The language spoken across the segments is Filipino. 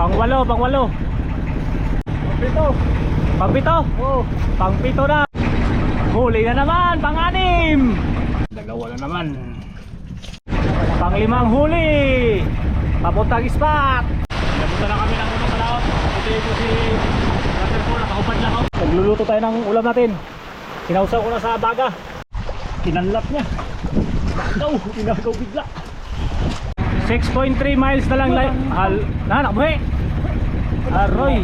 Pangwalo, pangwalo. Pito. Pangpito. Oo. Pangpito na. Huli na naman, pang-anim. Dalawa na naman. Panglimang huli. Papuntang spot. Napunta na kami ng unang malaot. Ito ito si Brother ko, nakahubad lang ako. Nagluluto tayo ng ulam natin. Kinausaw ko na sa baga. Kinanlap niya. Nakaw, kinagaw bigla. 6.3 miles na lang. Hal, na, nakabuhi. Aroy.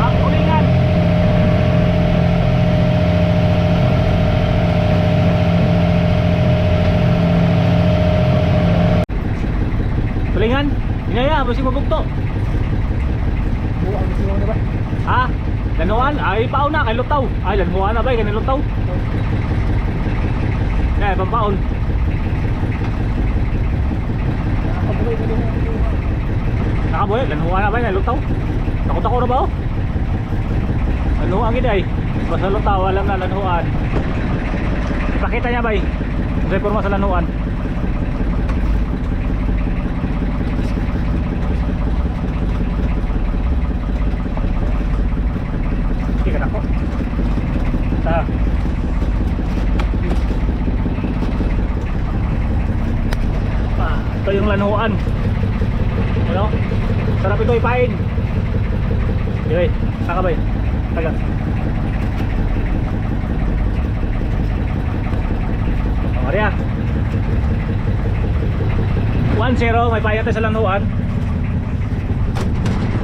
Ang hulingan. Hulingan? Inaya, basi mabugto. Oo, ang gusto mo na ba? Ha? Pao na, kay Lutaw. Ay, lanuan na ba, kay Lutaw? Ko din. Nakabuhay, lanuan na ba, kay Lutaw? Takot ako na ba, oh? Lanuan gini ay. Basta Lutaw, alam na lanuan. Ipakita niya ba? Reforma sa lanuan. Sige ka na ko. Ta. Ah, ito yung lanuan. Ano? Sarap ito ipain. Okay, saka ba yun? Taga. O, Maria. 1-0, may payat tayo sa lanuan.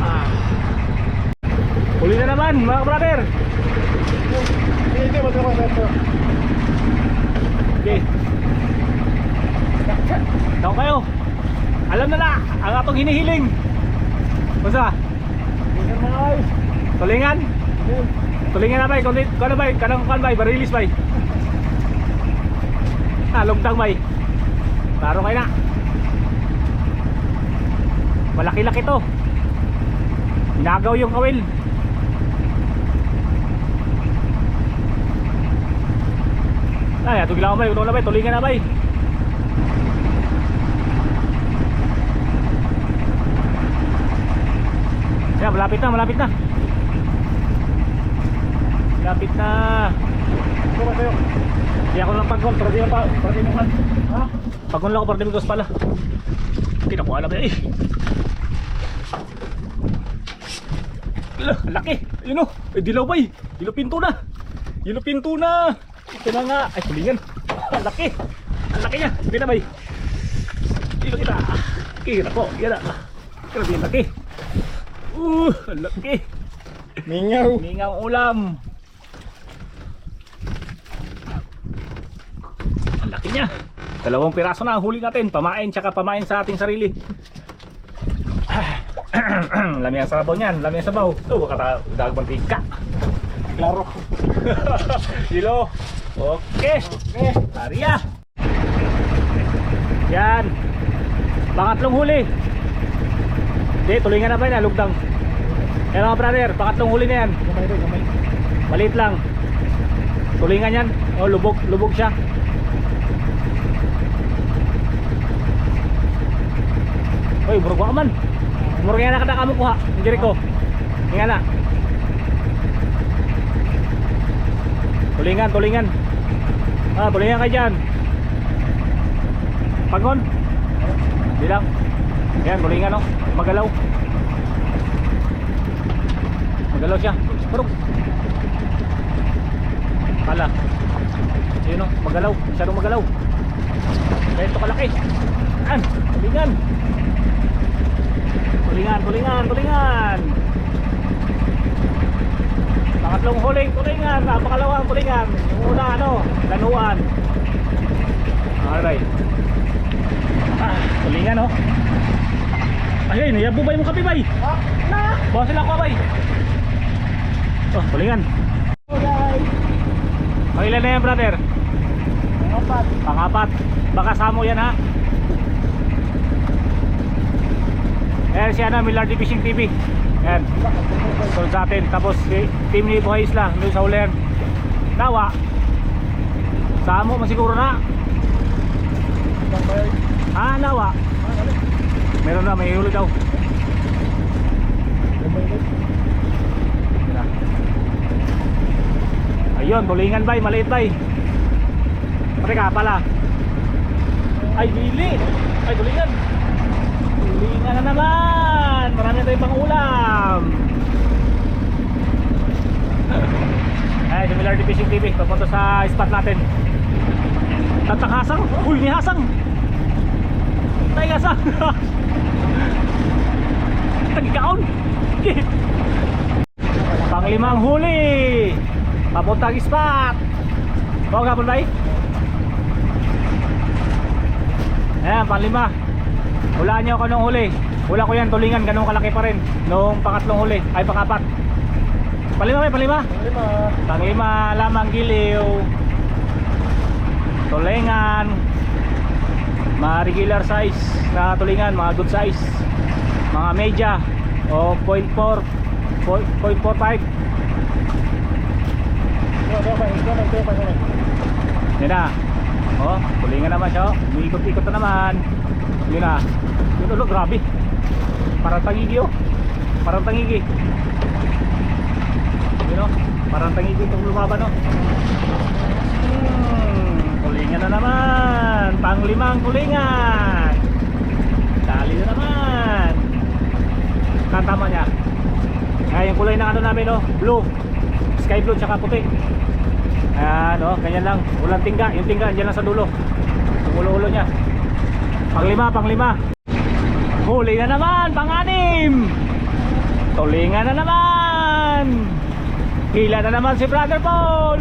Ah. Huli na naman, mga brother. Hindi, ako dito. Okay. Daw kayo. Alam na na, ang atong hinihiling. Basta, tulingan. Tulingan na bay, kung kung na bay, kanang kan bay, barilis bay. Ah, lugtang bay. Taro kayo na. Malaki-laki to. Inagaw yung kawil. Ay, atong gilaw bay, utong na bay, tulingan na bay. Yan, malapit na, malapit na. Malapit na. Ba tayo? Hindi ako lang pag-gol, pero di pa, pero di man. Ha? Pag-gol lang ako, pero di pala. Hindi ko alam eh. Laki. Ayun o. Ay, dilaw ba eh. Dilaw pinto na. Dilaw pinto na. Ito na nga. Ay, tulingan. Ang laki. Ang laki niya. Hindi na ba eh. Dito kita. Kita po. Yan na. Grabe ang laki. Uh, laki. Mingaw. Mingang ulam. Ang laki niya. Dalawang piraso na ang huli natin. Pamain tsaka pamain sa ating sarili. Lami ang sabaw niyan. Lami ang sabaw. Ito, baka dagbang tika. Klaro. Silo. Okay. Okay. Aria. Yan. Pangatlong huli. Hindi, tulingan na ba yun? Lugdang. Yan mga brother, pangatlong huli na yan. Maliit lang. Tulingan yan. Oh, lubog, lubog siya. Oy, murag wa man. Murag yan nakadaka mo kuha. Jericho. Hinga na. Tulingan, tulingan. Ah, tulingan kayo dyan. Pagon. Di lang. Yan, tulingan no. Magalaw. Magalaw siya. Parang. Pala. Yun no, magalaw. Masyadong magalaw. Kaya ito kalaki. Yan, tulingan. Tulingan, tulingan, tulingan. Pangatlong huling tulingan, ah, pangalawang tulingan. Yung una ano, lanuan. Alright. Ah, tulingan oh. Ay, niyabo ba yung kape bay? Na! Bawa sila ako bay. Oh, tulingan. Alright. Pangilan na yan brother? Apat. Pangapat. Baka samo yan ha. Ayan si ano, Millardy Fishing TV. Ayan. Sunod sa atin. Tapos si team ni Buhay Isla. Doon sa Ulen. Nawa. Samo man siguro na. Tambay. Ah, nawa. Meron na, may huli daw. Tambay ulit. Yun na. Ayun, tulingan bay, maliit bay. Teka pala. Ay, bili. Ay, tulingan. Tulingan na naman. Marami tayong pang ulam. Ay, similar to Fishing TV. Papunta sa spot natin. Tatakasang. Uy, ni Hasang. Tay Hasang. Tagikaon. Panglimang huli. Papuntang spot. Kau nga ba? Ayan, panglima. Hulaan niyo ako nung huli. Hula ko yan, tulingan, ganun kalaki pa rin. Nung pangatlong huli, ay pangapat. Panglima ba, panglima? Lima. Panglima, lamang giliw. Tulingan. Mga regular size na tulingan, mga good size. Mga media o 0.4 0.45 Ito, ito, ito, ito, ito, ito, ito. Yan na. Oh, tulingan naman siya. oh. Umiikot-ikot na naman. Yun na. Yun ulo, grabe. Parang tangigi oh. Parang tangigi. Yun oh. Parang tangigi itong lumaban oh. Hmm, tulingan na naman. Panglimang tulingan. Dali na naman. Katama niya. Kaya yung kulay ng ano namin oh, blue. Sky blue tsaka puti. Ayan o, ganyan lang. Walang tingga. Yung tingga, andyan lang sa dulo. Yung ulo-ulo niya. Panglima, panglima. Huli na naman, pang-anim. Tulingan na naman. Hila na naman si Brother Paul.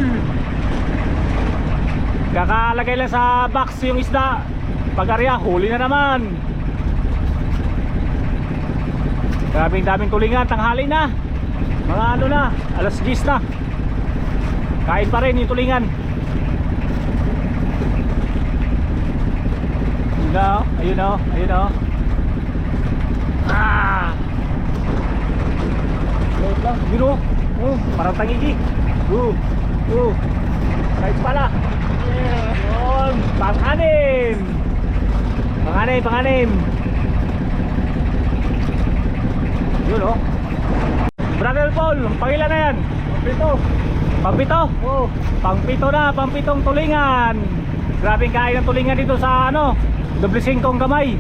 Kakalagay lang sa box yung isda. Pag-arya, huli na naman. Grabing daming tulingan, tanghali na. Mga ano na, alas 10 na. Kain pa rin yung tulingan. Ayun na, oh. ayun o, ayun o. Ah! Wait lang. Yun oh, parang tangigi. Uh, uh. Kahit pala. Yun. Pang-anim, pang-anim. Yun o. Brother Paul, pangilan na yan? Pito. Pangpito? Oh. Pangpito na, pangpitong tulingan. Grabing kain ng tulingan dito sa ano, doble singkong gamay.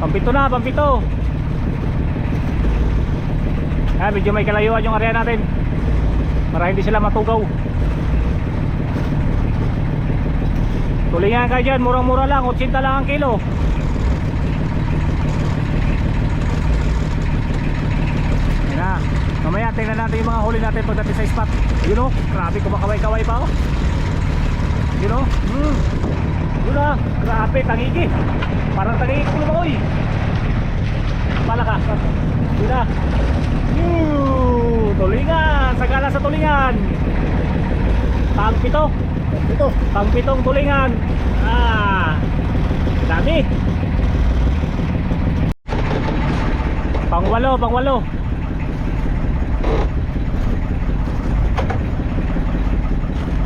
Pangpito na, pangpito. Ah, medyo may kalayuan yung area natin. Para hindi sila matugaw. Tulingan kayo dyan, murang-mura lang, 80 lang ang kilo. Yan na. Mamaya tingnan natin yung mga huli natin pagdating sa spot. Yun o, grabe kumakaway-kaway pa o. Yun o, hmm. Yun na, grabe, tangigi. Parang tangigi ko lumakoy. Pala ka. Yun. Yun, tulingan, sagala sa tulingan. Pangpito, Pito. pangpitong tulingan. Ah, dami. Pangwalo, pangwalo.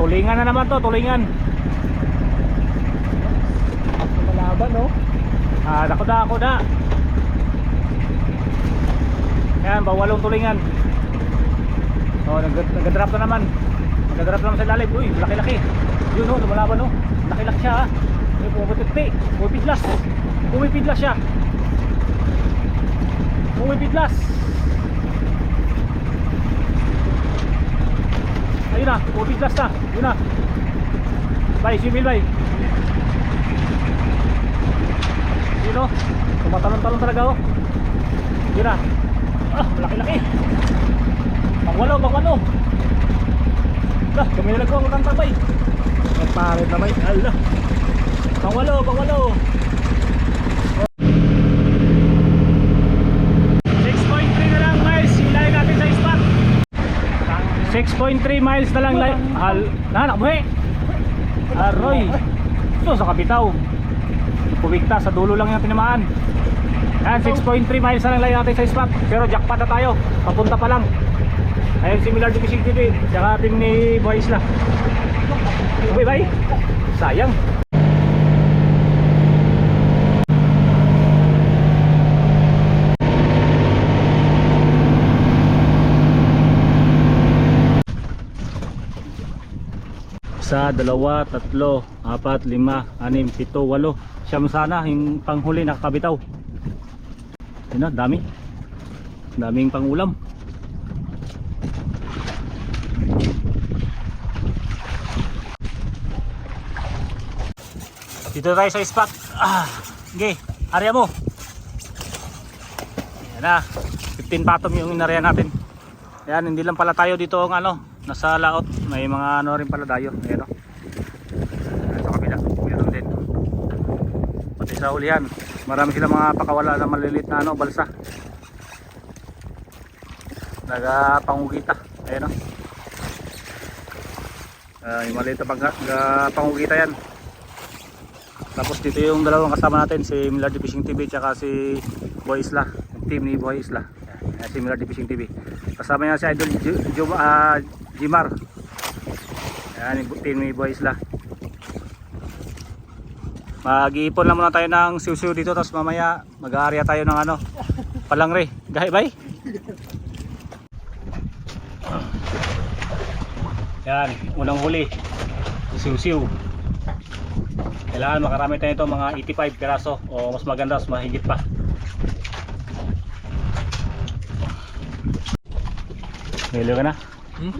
Tulingan na naman to, tulingan. Malaban, no? Ah, dako da, ako da. Ayan, bawalong tulingan. Oh, nag nag-drop na naman. Nag-drop naman sa lalim. Uy, laki-laki. Yun oh, lumalaban oh. Laki-laki siya ha. Uy, pumapitpi. Pumipidlas. Pumipidlas siya. Pumipidlas. Na, pumipidlas na. Yun na. Bay, simil bay. Yun oh. Tumatalon-talon talaga oh. Yun na. Ah, laki-laki. Pangwalo, pangwalo. Lah, kami na nagkuha ng tabay. Nagparit na may. Ala. Pangwalo, pangwalo. 6.3 na lang miles, ilayin natin sa spot. 6.3 miles na lang lay. Hal, na, nakabuhi. Aroy. So, sa kapitaw. Pumikta, sa dulo lang yung tinamaan. Ayan, 6.3 miles na lang layo natin sa spot. Pero jackpot na tayo. Papunta pa lang. Ayun, similar to Fishing TV. Tsaka team ni Boy Isla. Uy, bay. Sayang. Isa, dalawa, tatlo, apat, lima, anim, pito, walo. Siyam sana yung panghuli nakakabitaw. Yun na, dami. Daming pangulam. Dito tayo sa spot. Ah, okay, area mo. Yan na. 15 patom yung inarea natin. Yan, hindi lang pala tayo dito ang ano, nasa laot. May mga ano rin pala dayo. Ayan o. Ayan, Sa kabila, meron din. Pati sa ulihan, marami silang mga pakawala na maliliit na ano, balsa. Nagapangugita. Ayan o. Uh, yung maliit na pang, pangugita yan. Tapos dito yung dalawang kasama natin si Millardy Fishing TV tsaka si Boy Isla, yung team ni Boy Isla. Si Millardy Fishing TV. Kasama niya si Idol Ju- Ju- ah, Jimar. Yan yung team ni Boy Isla. Mag-iipon lang muna tayo ng siw-siw dito tapos mamaya mag-aarya tayo ng ano, palangre. Gahe bay? Yan, unang huli. Siw-siw. Kailangan makarami tayo ito mga 85 piraso o mas maganda, mas mahigit pa. Hilo ka na? Hmm?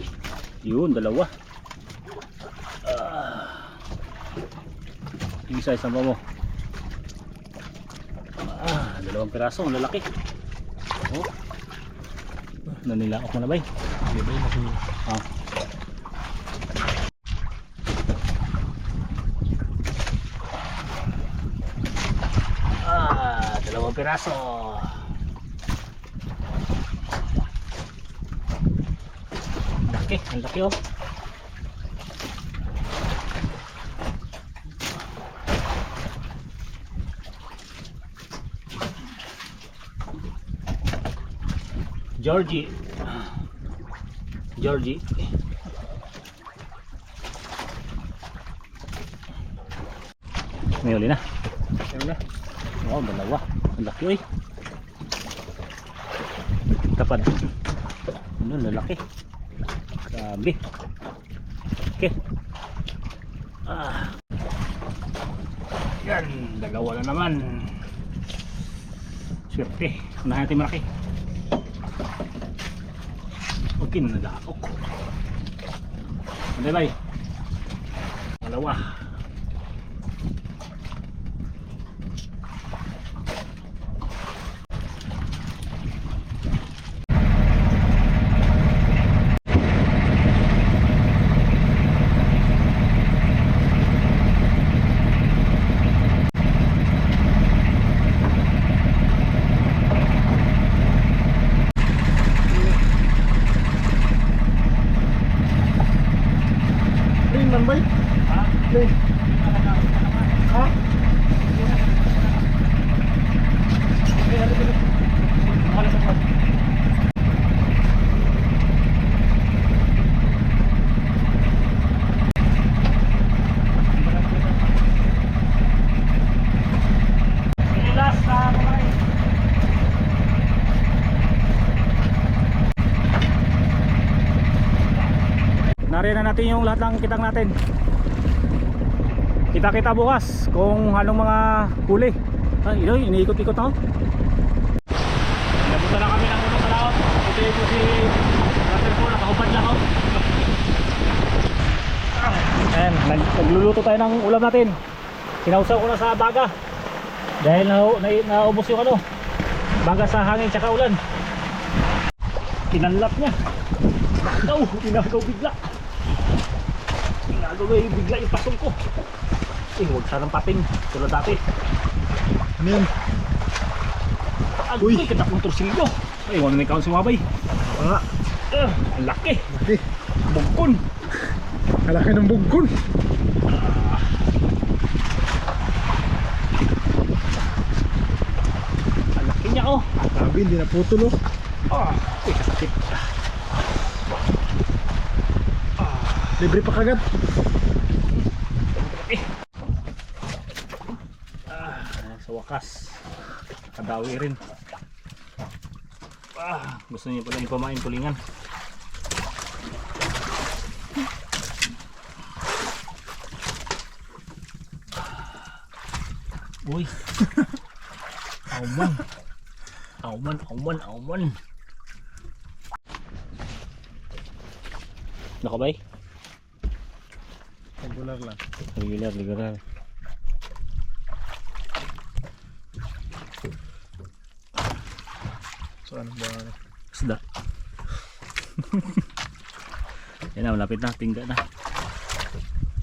Yun, dalawa. Ah. Yung isa, isang mo. Ah, dalawang piraso, ang lalaki. Oh. Nanilaok mo na ba eh? Di ba yung Ah. Ah, dalawang piraso. Laki, ang laki oh. Georgie. Georgie. May uli na. Ayun na. Wow, dalawa. Ang laki oy. Tapad. Ano, lalaki. Grabe. Okay. Ah. Yan, dalawa na naman. Swerte. Unahan natin malaki. Okay, nadaok. Ano ba? Dalawa. Rin man ba? Ha? Rin. Ha? Last na kumain. Nariyan na natin yung lahat ng kitang natin. Kita-kita bukas kung anong mga huli. Ay, yun, iniikot-ikot ako. Napunta na kami ng unang kalaot. Ito yung si Brother ko, nakahubad lang ako. Ayan, nag nagluluto tayo ng ulam natin. Sinausaw ko na sa baga. Dahil na, na, naubos yung ano, baga sa hangin tsaka ulan. Kinanlap niya. Inagaw, inagaw bigla. Inagaw eh, bigla yung pasong ko. Eh, huwag sanang pating. Tulad dati. Ano yan? Uy, kita kong torsilyo. Ay, wala na ikaw si Mabay. Ah, Ah, ang laki. laki. Bugkon. Kalaki ng bugkon. Ang laki niya oh. Sabi, hindi na putol oh. Ah, uy, kasakit. Libre pa kagad. Ah, sa wakas. Kadawi rin. Ah, gusto niyo pala ipamain tulingan. Uy. Auman. Auman, auman, auman. Nakabay? Regular lang. Regular, regular. So ano ba? Isda. Yan na, malapit na. Tingga na.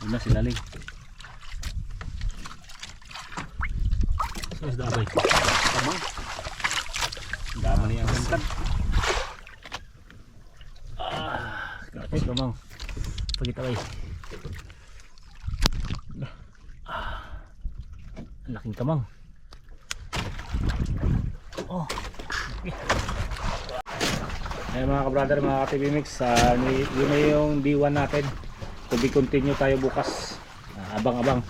Yun na, silaling. So, isda abay. Tamang. Dama niya ang sangkad. Ah, kapos kamang. Pagita bay. Ah, ang laking kamang. Oh. Ayun mga ka-brother, mga ka-TV Mix, ni- yun na yung D1 natin. To be continue tayo bukas. Ah, abang-abang.